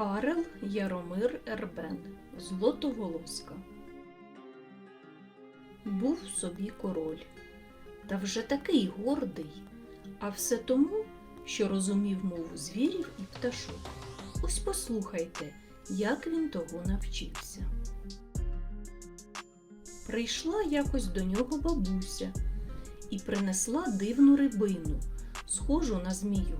Карел Яромир Ербен Злотоволоска Був собі король, та вже такий гордий, а все тому, що розумів мову звірів і пташок. Ось послухайте, як він того навчився. Прийшла якось до нього бабуся і принесла дивну рибину, схожу на змію.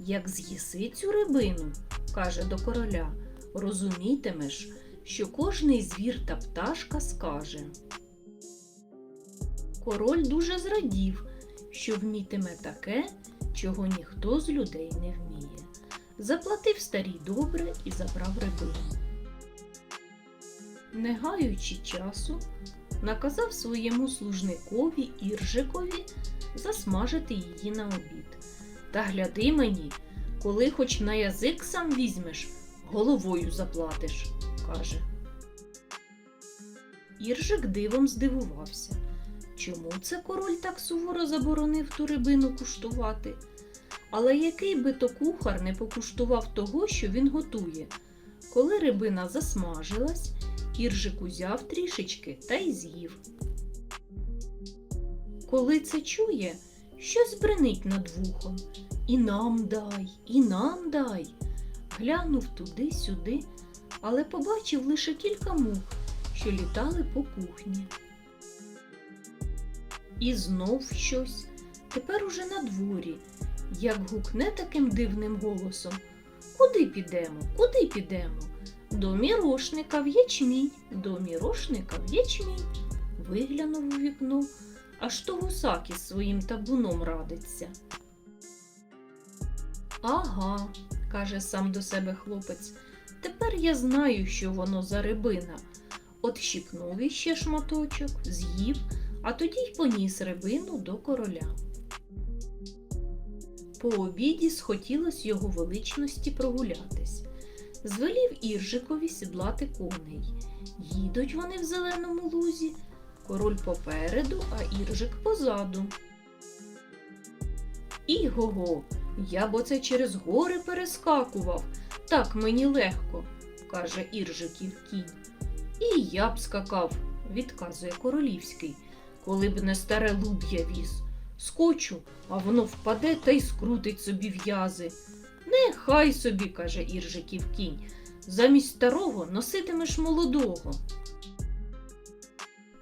Як з'їси цю рибину, каже до короля, розумітимеш, що кожний звір та пташка скаже. Король дуже зрадів, що вмітиме таке, чого ніхто з людей не вміє. Заплатив старій добре і забрав рибину. Не гаючи часу, наказав своєму служникові Іржикові засмажити її на обід. Та гляди мені, коли хоч на язик сам візьмеш, головою заплатиш, каже. Іржик дивом здивувався. Чому це король так суворо заборонив ту рибину куштувати? Але який би то кухар не покуштував того, що він готує. Коли рибина засмажилась, Іржик узяв трішечки та й з'їв. Коли це чує, щось бренить над вухом. І нам дай, і нам дай. Глянув туди-сюди, але побачив лише кілька мух, що літали по кухні. І знов щось, тепер уже на дворі, як гукне таким дивним голосом. Куди підемо? Куди підемо? До мірошника в ячмінь, до мірошника в ячмінь. Виглянув у вікно, аж то гусак із своїм табуном радиться. Ага, каже сам до себе хлопець, тепер я знаю, що воно за рибина. От щіпнув іще шматочок, з'їв, а тоді й поніс рибину до короля. По обіді схотілось його величності прогулятись. Звелів Іржикові сідлати коней. Їдуть вони в зеленому лузі, король попереду, а Іржик позаду. Іго-го, я б оце через гори перескакував, так мені легко, каже Іржиків кінь. І я б скакав, відказує королівський, коли б не старе луб'я віз. Скочу, а воно впаде та й скрутить собі в'язи. Нехай собі, каже Іржиків кінь, замість старого носитимеш молодого.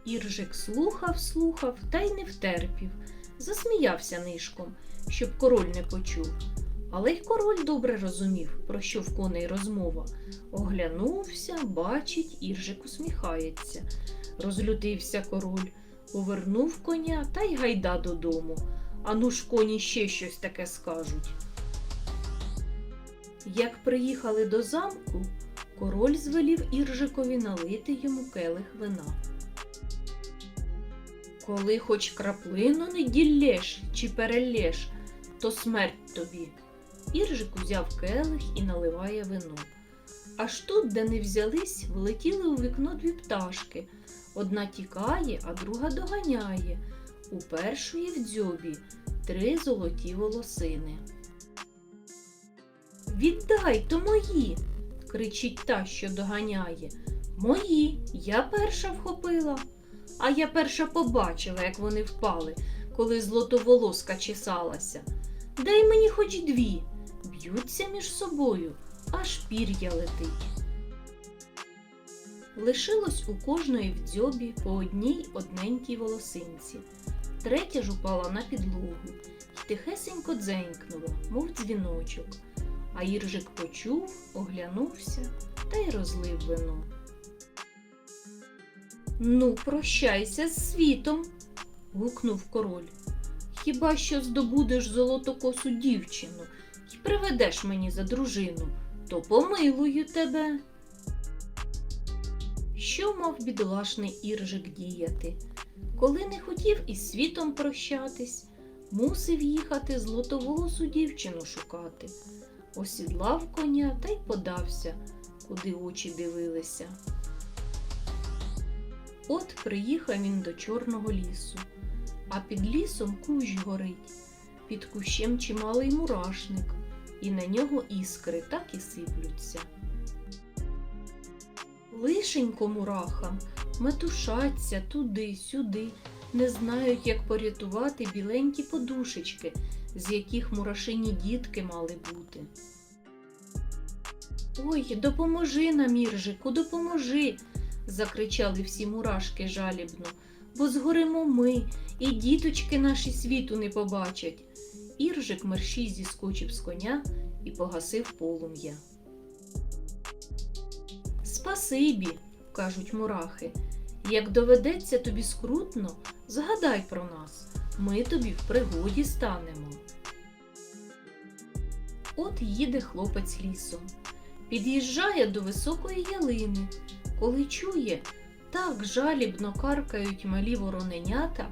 Іржик слухав, слухав та й не втерпів, засміявся нишком, щоб король не почув. Але й король добре розумів, про що в коней розмова. Оглянувся, бачить, Іржик усміхається. Розлютився король, повернув коня та й гайда додому. Ану ж коні ще щось таке скажуть. Як приїхали до замку, король звелів Іржикові налити йому келих вина. Коли хоч краплину не діллєш чи перелєш, то смерть тобі. Іржик узяв келих і наливає вино. Аж тут, де не взялись, влетіли у вікно дві пташки. Одна тікає, а друга доганяє. У першої в дзьобі три золоті волосини. Віддай, то мої. кричить та, що доганяє. Мої, я перша вхопила. А я перша побачила, як вони впали, коли злотоволоска чесалася. Дай мені хоч дві. Б'ються між собою, аж пір'я летить. Лишилось у кожної в дзьобі по одній одненькій волосинці. Третя ж упала на підлогу й тихесенько дзенькнула, мов дзвіночок. А Іржик почув, оглянувся та й розлив вино. Ну, прощайся з світом, гукнув король. Хіба що здобудеш золотокосу дівчину і приведеш мені за дружину, то помилую тебе. Що мав бідолашний Іржик діяти? Коли не хотів із світом прощатись, мусив їхати злотоволосу дівчину шукати. Осідлав коня та й подався, куди очі дивилися. От приїхав він до Чорного лісу, а під лісом кущ горить, під кущем чималий мурашник, і на нього іскри так і сиплються. Лишенько мурахам метушаться туди-сюди, не знають, як порятувати біленькі подушечки, з яких мурашині дітки мали бути. Ой, допоможи нам, Іржику, допоможи. закричали всі мурашки жалібно, бо згоримо ми, і діточки наші світу не побачать. Іржик мерщій зіскочив з коня і погасив полум'я. Спасибі, кажуть мурахи. Як доведеться тобі скрутно, згадай про нас, ми тобі в пригоді станемо. От їде хлопець лісом. Під'їжджає до високої ялини, коли чує, так жалібно каркають малі вороненята.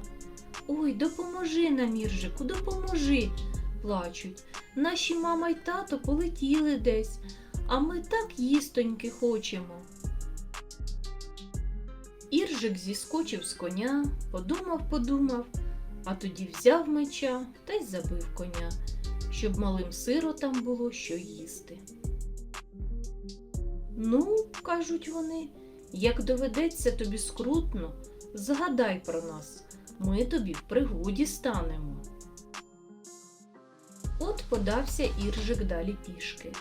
Ой, допоможи нам, Іржику, допоможи, плачуть. Наші мама й тато полетіли десь, а ми так їстоньки хочемо. Іржик зіскочив з коня, подумав, подумав, а тоді взяв меча та й забив коня, щоб малим сиротам було що їсти. Ну, кажуть вони, як доведеться тобі скрутно, згадай про нас, ми тобі в пригоді станемо. От подався Іржик далі пішки.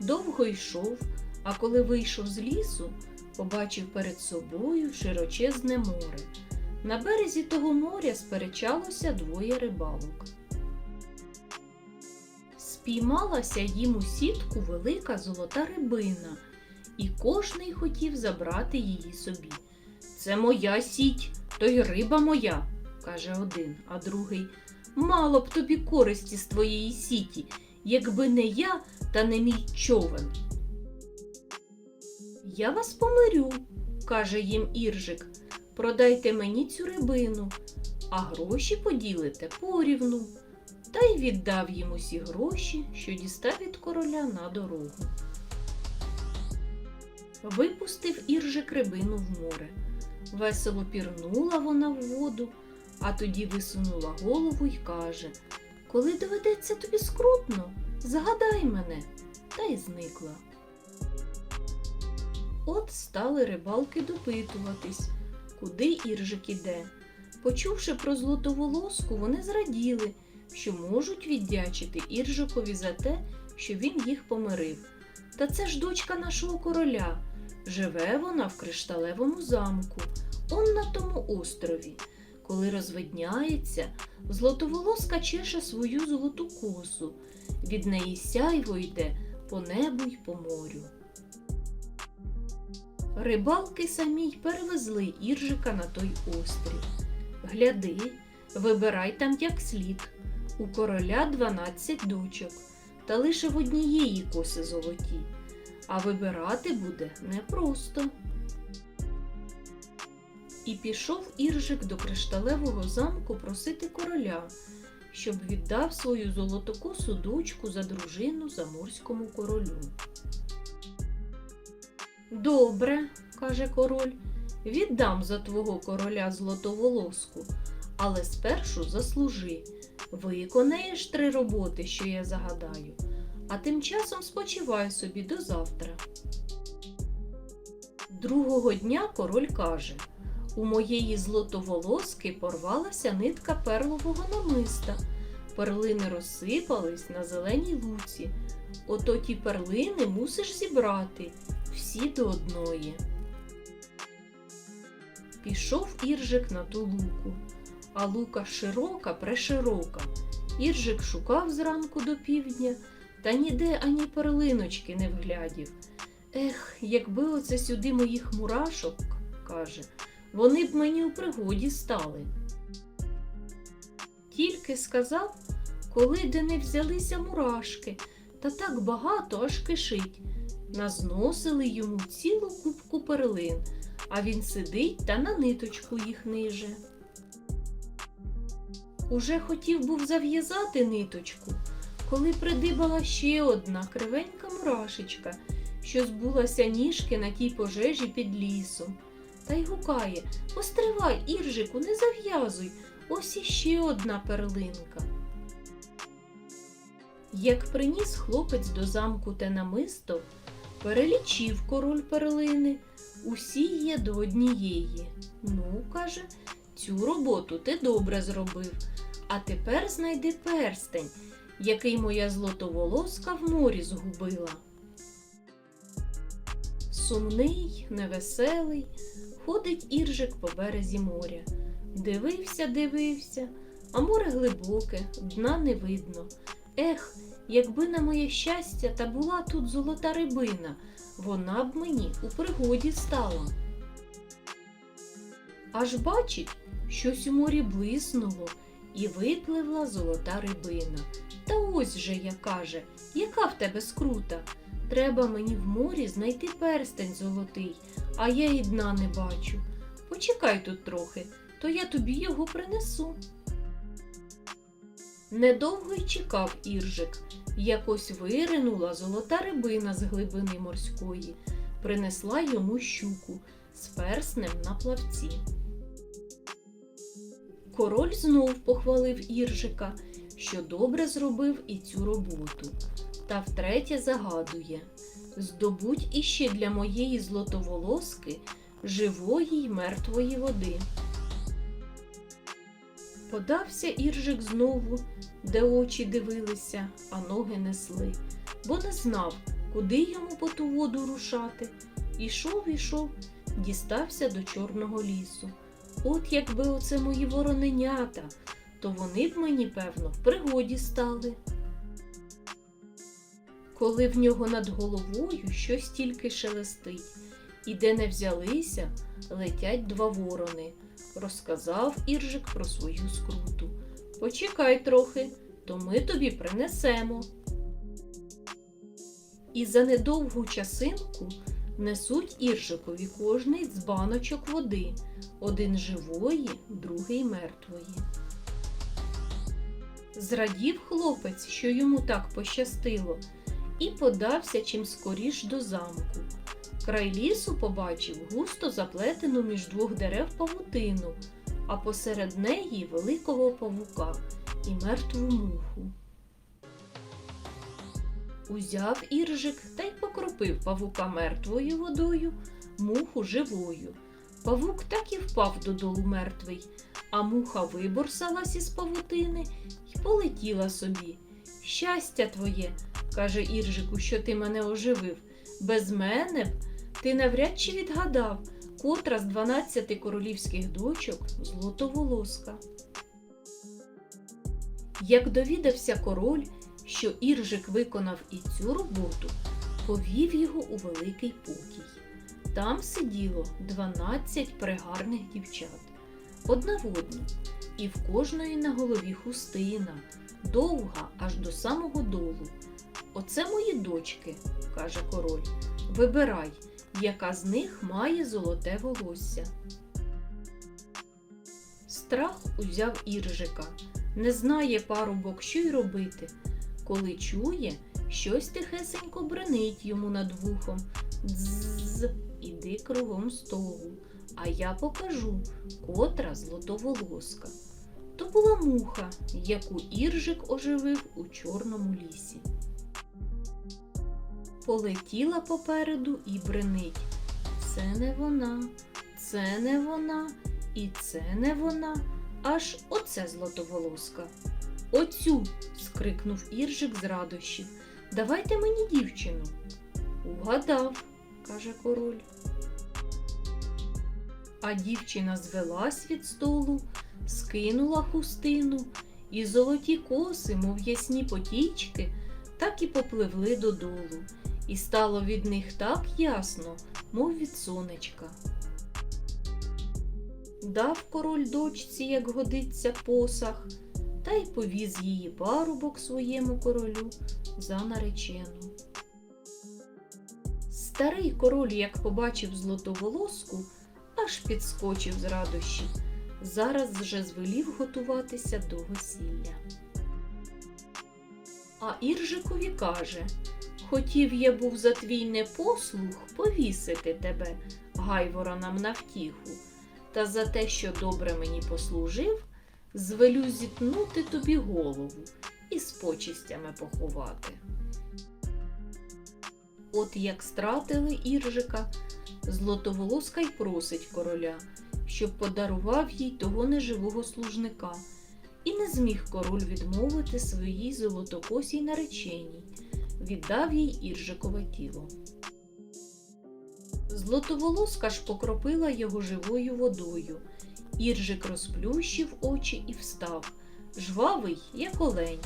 Довго йшов, а коли вийшов з лісу, побачив перед собою широчезне море. На березі того моря сперечалося двоє рибалок. Спіймалася їм у сітку велика золота рибина, і кожний хотів забрати її собі. Це моя сіть, то й риба моя, каже один, а другий. Мало б тобі користі з твоєї сіті, якби не я та не мій човен. Я вас помирю, каже їм Іржик. Продайте мені цю рибину, а гроші поділите порівну. Та й віддав їм усі гроші, що дістав від короля на дорогу. Випустив Іржик рибину в море. Весело пірнула вона в воду, а тоді висунула голову й каже Коли доведеться тобі скрутно, згадай мене, та й зникла. От стали рибалки допитуватись, куди Іржик іде. Почувши про злотоволоску, вони зраділи, що можуть віддячити Іржикові за те, що він їх помирив. Та це ж дочка нашого короля. Живе вона в кришталевому замку, он на тому острові. Коли розвидняється, злотоволоска чеше свою золоту косу. Від неї сяйво йде по небу й по морю. Рибалки самі й перевезли Іржика на той острів. Гляди, вибирай там як слід. У короля дванадцять дочок, та лише в однієї коси золоті, а вибирати буде непросто. І пішов Іржик до кришталевого замку просити короля, щоб віддав свою золотокосу дочку за дружину заморському королю. Добре, каже король, віддам за твого короля злотоволоску, але спершу заслужи. Виконаєш три роботи, що я загадаю, а тим часом спочивай собі до завтра. Другого дня король каже У моєї злотоволоски порвалася нитка перлового намиста. Перлини розсипались на зеленій луці. Ото ті перлини мусиш зібрати всі до одної. Пішов Іржик на ту луку, а лука широка, преширока. Іржик шукав зранку до півдня, та ніде ані перлиночки не вглядів. Ех, якби оце сюди моїх мурашок, каже, вони б мені у пригоді стали. Тільки сказав, коли де не взялися мурашки, та так багато аж кишить. Назносили йому цілу купку перлин, а він сидить та на ниточку їх ниже. Уже хотів був зав'язати ниточку, коли придибала ще одна кривенька мурашечка, що збулася ніжки на тій пожежі під лісом. Та й гукає Постривай, Іржику, не зав'язуй, ось іще одна перлинка. Як приніс хлопець до замку те намисто, перелічив король перлини, усі є до однієї. Ну, каже, цю роботу ти добре зробив, а тепер знайди перстень, який моя злотоволоска в морі згубила. Сумний, невеселий, ходить іржик по березі моря. Дивився, дивився, а море глибоке, дна не видно. Ех, якби на моє щастя та була тут золота рибина, вона б мені у пригоді стала. Аж бачить, щось у морі блиснуло, і випливла золота рибина. Та ось же я каже, яка в тебе скрута? Треба мені в морі знайти перстень золотий, а я і дна не бачу. Почекай тут трохи, то я тобі його принесу. Недовго й чекав Іржик. Якось виринула золота рибина з глибини морської, принесла йому щуку з перснем на плавці. Король знов похвалив Іржика, що добре зробив і цю роботу, та втретє загадує здобудь іще для моєї злотоволоски живої й мертвої води. Подався Іржик знову, де очі дивилися, а ноги несли, бо не знав, куди йому по ту воду рушати. Ішов, ішов, дістався до Чорного лісу. От якби оце мої вороненята, то вони б мені, певно, в пригоді стали. Коли в нього над головою щось тільки шелестить, і де не взялися, летять два ворони. Розказав Іржик про свою скруту. Почекай трохи, то ми тобі принесемо. І за недовгу часинку несуть Іржикові кожний з баночок води, один живої, другий мертвої. Зрадів хлопець, що йому так пощастило, і подався чим скоріш до замку. Край лісу побачив густо заплетену між двох дерев павутину, а посеред неї великого павука і мертву муху. Узяв іржик та й покропив павука мертвою водою, муху живою. Павук так і впав додолу мертвий, а муха виборсалась із павутини й полетіла собі. Щастя твоє, каже Іржику, що ти мене оживив. Без мене б ти навряд чи відгадав, котра з дванадцяти королівських дочок злотоволоска. Як довідався король, що Іржик виконав і цю роботу, повів його у великий покій. Там сиділо дванадцять пригарних дівчат, одна і в кожної на голові хустина, довга аж до самого долу. Оце мої дочки, каже король. Вибирай, яка з них має золоте волосся. Страх узяв Іржика, не знає парубок, що й робити, коли чує, щось тихесенько бренить йому над вухом. Дзз, іди кругом столу, а я покажу, котра злотоволоска. То була муха, яку Іржик оживив у чорному лісі. Полетіла попереду і бренить. Це не вона, це не вона, і це не вона, аж оце злотоволоска. Оцю. скрикнув Іржик з радощів. Давайте мені дівчину. Угадав, каже король. А дівчина звелась від столу, скинула хустину, і золоті коси, мов ясні потічки, так і попливли додолу, і стало від них так ясно, мов від сонечка. Дав король дочці, як годиться, посах, та й повіз її парубок своєму королю за наречену. Старий король, як побачив злотоволоску, аж підскочив з радощів. Зараз вже звелів готуватися до весілля. А Іржикові каже Хотів я був за твій непослух повісити тебе, гайворонам на втіху, та за те, що добре мені послужив, звелю зітнути тобі голову і з почистями поховати. От як стратили Іржика, Златоволоска й просить короля, щоб подарував їй того неживого служника, і не зміг король відмовити своїй золотокосій нареченій, віддав їй Іржикове тіло. Златоволоска ж покропила його живою водою. Іржик розплющив очі і встав, жвавий, як олень,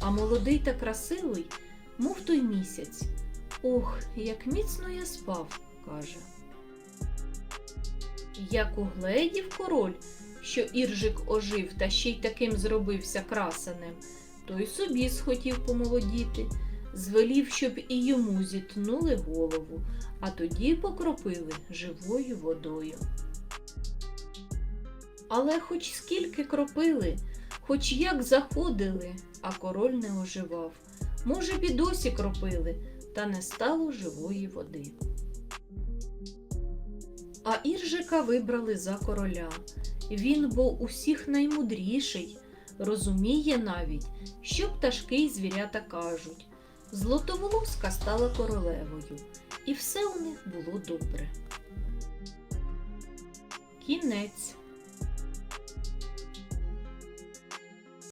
а молодий та красивий, мов той місяць. Ох, як міцно я спав, каже. Як угледів король, що Іржик ожив та ще й таким зробився красенем, то й собі схотів помолодіти, звелів, щоб і йому зітнули голову, а тоді покропили живою водою. Але хоч скільки кропили, хоч як заходили, а король не оживав. Може, б і досі кропили, та не стало живої води. А Іржика вибрали за короля. Він був усіх наймудріший, розуміє навіть, що пташки й звірята кажуть. Златоволоска стала королевою, і все у них було добре. Кінець